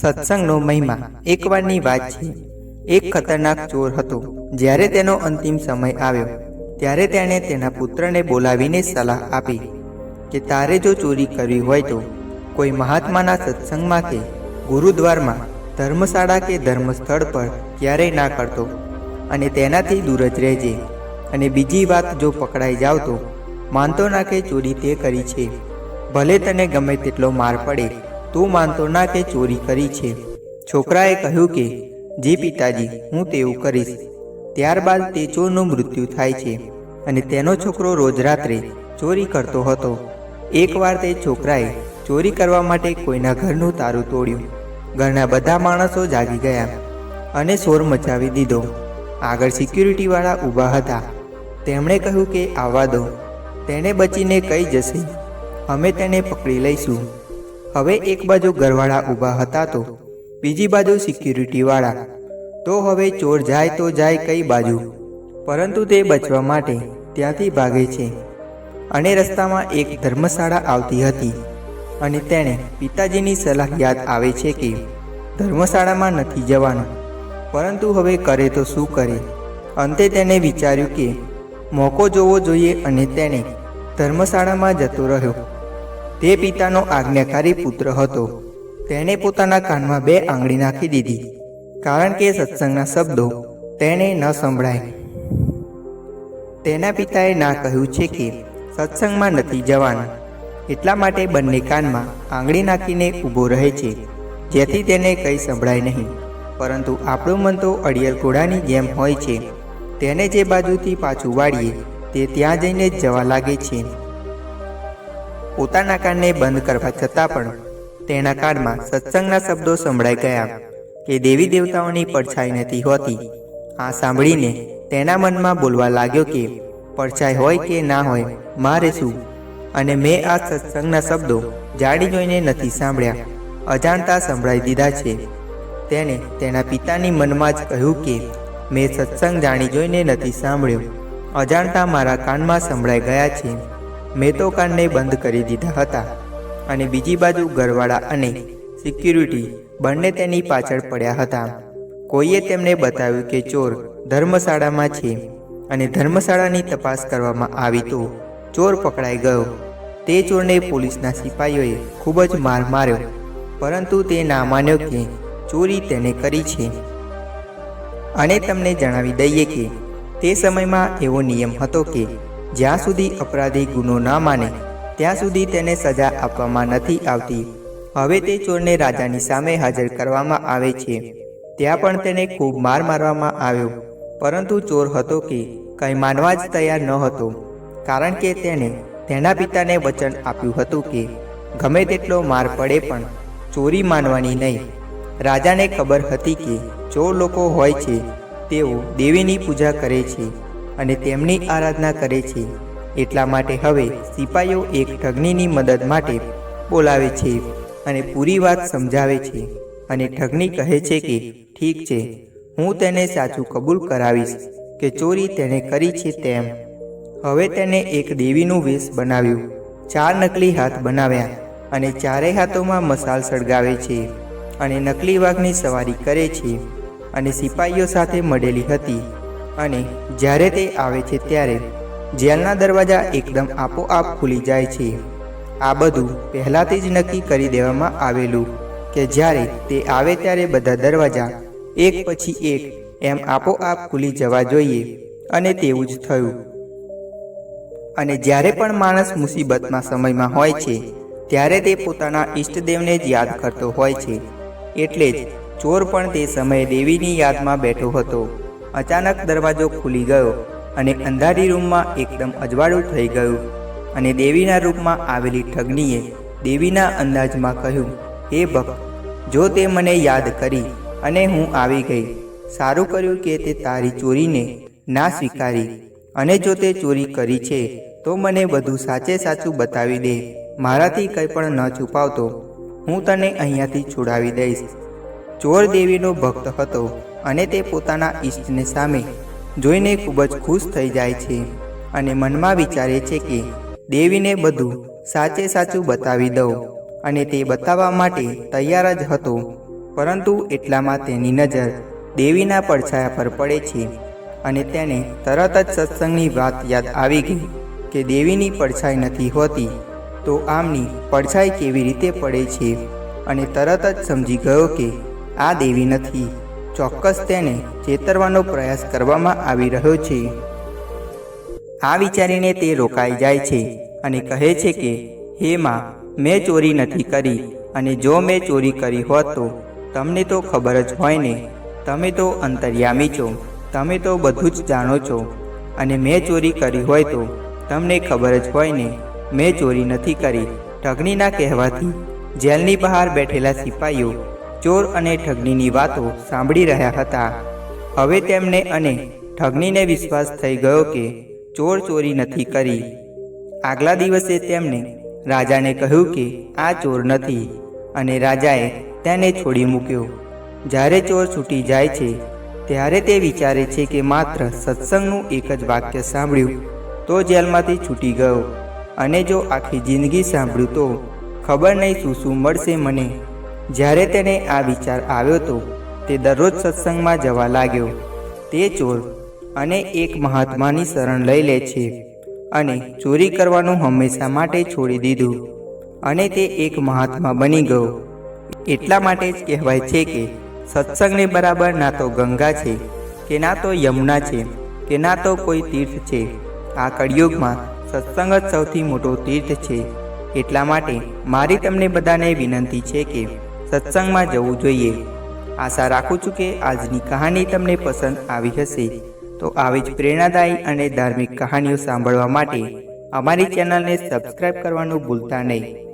સત્સંગનો મહિમા. એકવારની વાત છે. એક ખતરનાક ચોર હતો. જ્યારે તેનો અંતિમ સમય આવ્યો, ત્યારે તેણે તેના પુત્રને બોલાવીને સલાહ આપી કે તારે જો ચોરી કરવી હોય તો કોઈ મહાત્માના સત્સંગમાં કે ગુરુદ્વારમાં, ધર્મશાળા કે ધર્મસ્થળ પર ક્યારેય ના કરતો અને તેનાથી દૂર જ રહેજે. અને બીજી વાત જો પકડાઈ જાવ તો, માનતો ના કે ચોરી તે કરી છે. ભલે તને ગમે તેટલો માર પડે તું માનતો ના કે ચોરી કરી છે. છોકરાએ કહ્યું કે, જી પિતાજી, હું તેવું કરીશ. ત્યારબાદ તે ચોરનું મૃત્યુ થાય છે અને તેનો છોકરો રોજ રાત્રે ચોરી કરતો હતો. એકવાર તે છોકરાએ ચોરી કરવા માટે કોઈના ઘરનું તારું તોડ્યું. ઘરના બધા માણસો જાગી ગયા અને શોર મચાવી દીધો. આગળ સિક્યુરિટીવાળા ઊભા હતા. તેમણે કહ્યું કે, આવવા દો. તેણે બચીને કઈ જશે. અમે તેને પકડી લઈશું. હવે એક બાજુ ઘરવાળા ઊભા હતા તો બીજી બાજુ સિક્યુરિટીવાળા તો હવે ચોર જાય તો જાય કઈ બાજુ. પરંતુ તે બચવા માટે ત્યાંથી ભાગે છે. અને રસ્તામાં એક ધર્મશાળા આવતી હતી. અને તેણે પિતાજીની સલાહ યાદ આવે છે કે ધર્મશાળામાં નથી જવાનું. પરંતુ હવે કરે તો શું કરે? અંતે તેણે વિચાર્યું કે મોકો જોવો જોઈએ અને તેણે ધર્મશાળામાં જતો રહ્યો. તે પિતાનો આજ્ઞાકારી પુત્ર હતો. તેણે પોતાના કાનમાં બે આંગળી નાખી દીધી, કારણ કે સત્સંગના શબ્દો તેણે ન સંભળાય. તેના પિતાએ ના કહ્યું છે કે, સત્સંગમાં નથી જવાનું. એટલા માટે બંને કાનમાં આંગળી નાખીને ઊભો રહે છે, જેથી તેને કંઈ સંભળાય નહીં. પરંતુ આપણું મન તો અડિયલ ઘોડાની જેમ હોય છે. તેને જે બાજુથી પાછું વાળીએ, તે ત્યાં જઈને જ જવા લાગે છે. પોતાના કાનને બંધ કરવા છતાં પણ તેના કાનમાં સત્સંગના શબ્દો સંભળાઈ ગયા કે દેવી દેવતાઓની પડછાઈ નથી હોતી. આ સાંભળીને તેના મનમાં બોલવા લાગ્યો કે પડછાઈ હોય કે ના હોય, મારે શું? અને મેં આ સત્સંગના શબ્દો જાડી જોઈને નથી સાંભળ્યા. અજાણતા સંભળાઈ દીધા છે. તેણે તેના પિતાની મનમાં જ કહ્યું કે, મેં સત્સંગ જાણી જોઈને નથી સાંભળ્યો. અજાણતા મારા કાનમાં સંભળાઈ ગયા છે. મેં તો કાનને બંધ કરી દીધા હતા અને બીજી બાજુ ઘરવાળા અને સિક્યુરિટી બંને તેની પાછળ પડ્યા હતા. કોઈએ તેમને બતાવ્યું કે ચોર ધર્મશાળામાં છે અને ધર્મશાળાની તપાસ કરવામાં આવી તો ચોર પકડાઈ ગયો. તે ચોરને પોલીસના સિપાહીઓએ ખૂબ જ માર માર્યો, પરંતુ તે ના માન્યો કે ચોરી તેને કરી છે. અને તમને જણાવી દઈએ કે તે સમયમાં એવો નિયમ હતો કે જ્યાં સુધી અપરાધી ગુનો ના માને, ત્યાં સુધી તેને સજા આપવામાં નથી આવતી. હવે તે ચોરને રાજાની સામે હાજર કરવામાં આવે છે. ત્યાં પણ તેને ખૂબ માર મારવામાં આવ્યો. પરંતુ ચોર હતો કે કંઈ માનવા જ તૈયાર ન હતો, કારણ કે તેણે તેના પિતાને વચન આપ્યું હતું કે ગમે તેટલો માર પડે પણ ચોરી માનવાની નહીં. રાજાને ખબર હતી કે ચોર લોકો હોય છે, તેઓ દેવીની પૂજા કરે છે. અને તેમની આરાધના કરે છે. એટલા માટે હવે સિપાઈઓ એક ઠગનીની મદદ માટે બોલાવે છે અને પૂરી વાત સમજાવે છે. અને ઠગની કહે છે કે, ઠીક છે, હું તેને સાચું કબૂલ કરાવીશ કે ચોરી તેણે કરી છે તેમ. હવે તેને એક દેવીનું વેશ બનાવ્યું. ચાર નકલી હાથ બનાવ્યા અને ચારેય હાથોમાં મસાલ સળગાવે છે અને નકલી વાઘની સવારી કરે છે. અને સિપાઈઓ સાથે મળેલી હતી. અને જ્યારે તે આવે છે ત્યારે જેલના દરવાજા એકદમ આપોઆપ ખુલી જાય છે. આ બધું પહેલાંથી જ નક્કી કરી દેવામાં આવેલું કે જ્યારે તે આવે ત્યારે બધા દરવાજા એક પછી એક એમ આપોઆપ ખુલી જવા જોઈએ અને તેવું જ થયું. અને જ્યારે પણ માણસ મુસીબતમાં સમયમાં હોય છે, ત્યારે તે પોતાના ઈષ્ટદેવને જ યાદ કરતો હોય છે. એટલે જ ચોર પણ તે સમયે દેવીની યાદમાં બેઠો હતો. અચાનક દરવાજો ખુલી ગયો અને અંધારી રૂમમાં એકદમ અજવાળું થઈ ગયું. અને દેવીના રૂપમાં આવેલી ઠગનીએ દેવીના અંદાજમાં કહ્યું, હે ભક્ત, જો તે મને યાદ કરી અને હું આવી ગઈ, સારું કર્યું કે તે તારી ચોરીને ના સ્વીકારી. અને જો તે ચોરી કરી છે, તો મને બધું સાચે સાચું બતાવી દે. મારાથી કંઈ પણ ન છુપાવતો. હું તને અહીંયાથી છોડાવી દઈશ. ચોર દેવીનો ભક્ત હતો અને તે પોતાના ઈષ્ટને સામે જોઈને ખૂબ જ ખુશ થઈ જાય છે અને મનમાં વિચારે છે કે દેવીને બધું સાચે સાચું બતાવી દઉં અને તે બતાવવા માટે તૈયાર જ હતો. પરંતુ એટલામાં તેની નજર દેવીના પડછાયા પર પડે છે અને તેને તરત જ સત્સંગની વાત યાદ આવી ગઈ કે દેવીની પડછાઈ નથી હોતી તો આમની પડછાઈ કેવી રીતે પડે છે અને તરત જ સમજી ગયો કે આ દેવી નથી. ચોક્કસ તેને ચેતરવાનો પ્રયાસ કરવામાં આવી રહ્યો છે. આ વિચારીને તે રોકાઈ જાય છે અને કહે છે કે, હે માં, મેં ચોરી નથી કરી અને જો મેં ચોરી કરી હોત તો તમને તો ખબર જ હોય ને. તમે તો અંતર્યામી છો. તમે તો બધું જ જાણો છો. અને મેં ચોરી કરી હોય તો તમને ખબર જ હોય ને. મેં ચોરી નથી કરી. ઠગણીના કહેવાથી જેલની બહાર બેઠેલા સિપાઈઓ ચોર અને ઠગણીની વાતો સાંભળી રહ્યા હતા. હવે તેમને અને ઠગણીને વિશ્વાસ થઈ ગયો કે ચોર ચોરી નથી કરી. આગલા દિવસે તેમણે રાજાને કહ્યું કે આ ચોર નથી અને રાજાએ તેને છોડી મૂક્યો. જ્યારે ચોર છૂટી જાય છે, ત્યારે તે વિચારે છે કે માત્ર સત્સંગનું એક જ વાક્ય સાંભળ્યું તો જેલમાંથી છૂટી ગયો. અને જો આખી જિંદગી સાંભળ્યું તો ખબર નહીં શું શું મળશે મને. જ્યારે તેને આ વિચાર આવ્યો તો તે દરરોજ સત્સંગમાં જવા લાગ્યો. તે ચોર અને એક મહાત્માની શરણ લઈ લે છે અને ચોરી કરવાનું હંમેશા માટે છોડી દીધું. અને તે એક મહાત્મા બની ગયો. એટલા માટે જ કહેવાય છે કે સત્સંગને બરાબર ના તો ગંગા છે, કે ના તો યમુના છે, કે ના તો કોઈ તીર્થ છે. આ કળિયુગમાં સત્સંગ જ સૌથી મોટો તીર્થ છે. એટલા માટે મારી તમને બધાને વિનંતી છે કે સત્સંગમાં જવું જોઈએ. આશા રાખું છું કે આજની કહાની તમને પસંદ આવી હશે. તો આવી જ પ્રેરણાદાયી અને ધાર્મિક કહાનીઓ સાંભળવા માટે અમારી ચેનલને સબસ્ક્રાઇબ કરવાનું ભૂલતા નહીં.